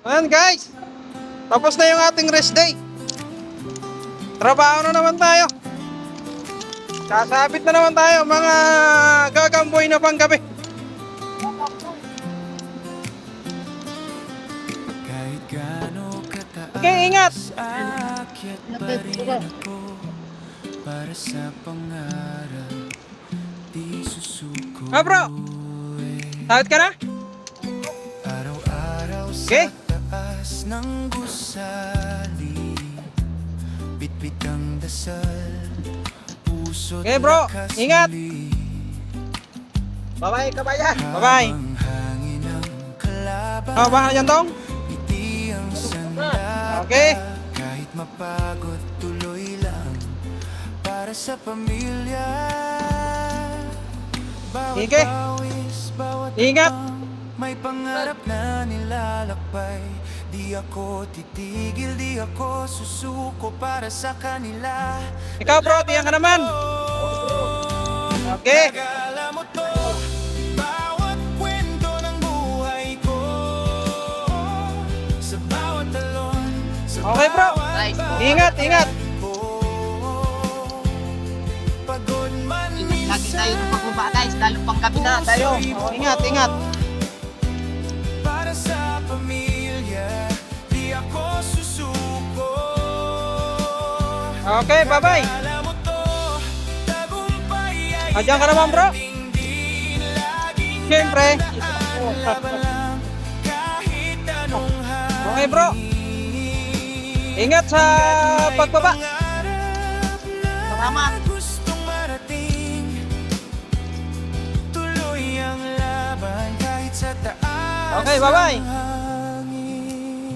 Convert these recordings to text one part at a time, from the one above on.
Ayan guys, tapos na yung ating rest day. Trabaho na naman tayo. Sasabit na naman tayo mga gagamboy na panggabi. Okay, ingat. Aakyat pa rin ako Para sa pangarap Di susuko Ah, bro. Sawit ka na? Araw-araw Okay. Taas ng gusali Bitbit ang dasal Puso't Okay, bro. Ingat. Bye-bye, kabayan. Bye-bye. Oh, baka dyan tong? Okay. Kahit mapagod tuloy lang Para sa pamilya bawat Ingat. May pangarap na nilalakbay Di ako titigil, di ako susuko para sa kanila Ikaw bro, tiyan ka naman. Okay. Okay, bro. Nice. Ingat, ingat. ko Pagod man Lagi tayo ng pagbaba guys, lalo pang gabi na tayo. Oh, ingat, ingat. Okay, bye-bye. Kagala mo to Tagumpay ay Ah, dyan ka naman bro. dingdin Laging Siyempre. laban lang Kahit anong Okay bro. Ingat sa pagbaba. Salamat. Gustong marating Tuloy ang laban kahit sa taas Okay, bye-bye. ng hangin.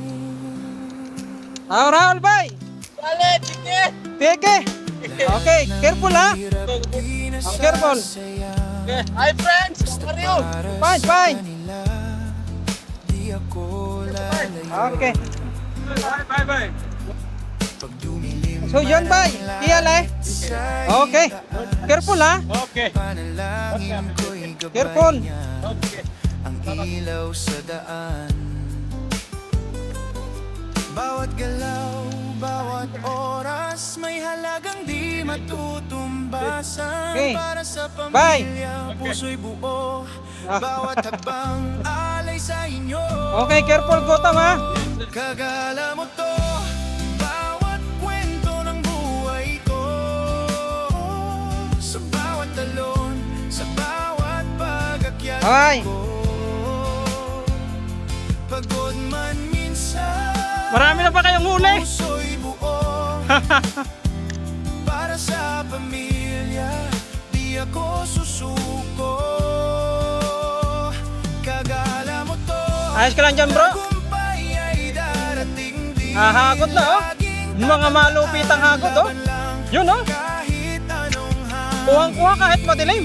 Ah, Rahul, bye. Dale, sige! Teke. Okay, careful ha. Oh, careful. sasaya. Hi friends, how are you? Para Bye, sa bye. Okay. Pag dumilim So yun, bye. Tiyal eh. Okay. Careful ha. Gabay Careful. niya Ang ilaw sa daan Bawat galaw, bawat oras May halagang di matutumbasan Okay. Para sa Bye. pamilya, puso'y buo Ah. Bawat habang alay sa inyo Okay, careful Gotham ha. Kagala mo to Bawat kwento ng buhay ko Sa bawat talon Sa bawat pagakyat Okay. ko Marami na pa kayong huli. Puso'y buo Para sa pamilya Di ako susuko Kagala mo to Ayos ka lang dyan bro. Ah, hagod na, oh. Mga malupit ang hagod oh. Yun oh. Kuhang-kuha kahit madilim.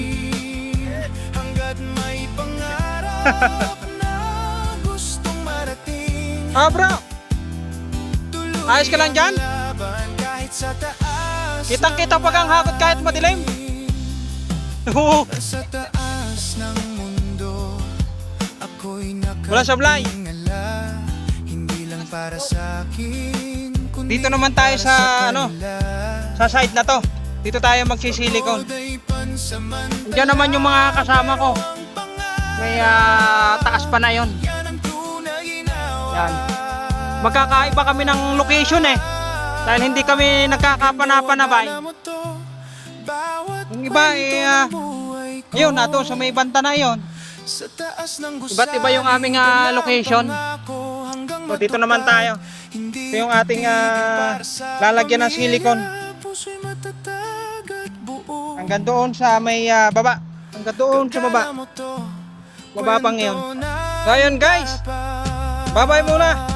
Hanggat may pangarap na gustong marating. Ah bro, ayos ka lang dyan? kitang kita pag ang hagod kahit madilim. Oo. Sa taas ng mundo Ako'y Wala sablay. Hindi lang para sa akin Dito naman tayo sa, ano. Sa side na to. Dito tayo magsisilikon. Diyan naman yung mga kasama ko. May ah, taas pa na yon. Yan Magkakaiba kami ng location eh. Dahil hindi kami nagkakapanapanabay. Yung iba, eh, ah, buhay ko. Ayun, nato sa may banta na gusali, Iba't iba yung aming, ah, location. So dito naman tayo. Ito yung ating ah, lalagyan ng silicone. Hanggang doon sa may ah, baba. Hanggang doon sa baba. Kwento yun. So ayun guys. Bye-bye muna.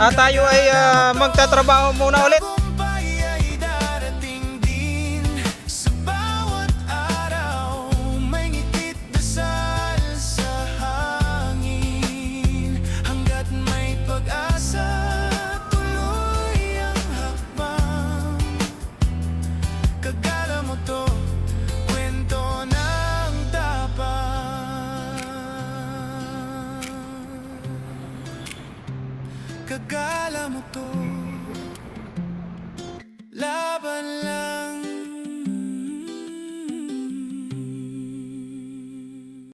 At tayo ay ah, magtatrabaho muna ulit. Akala mo to. Laban lang.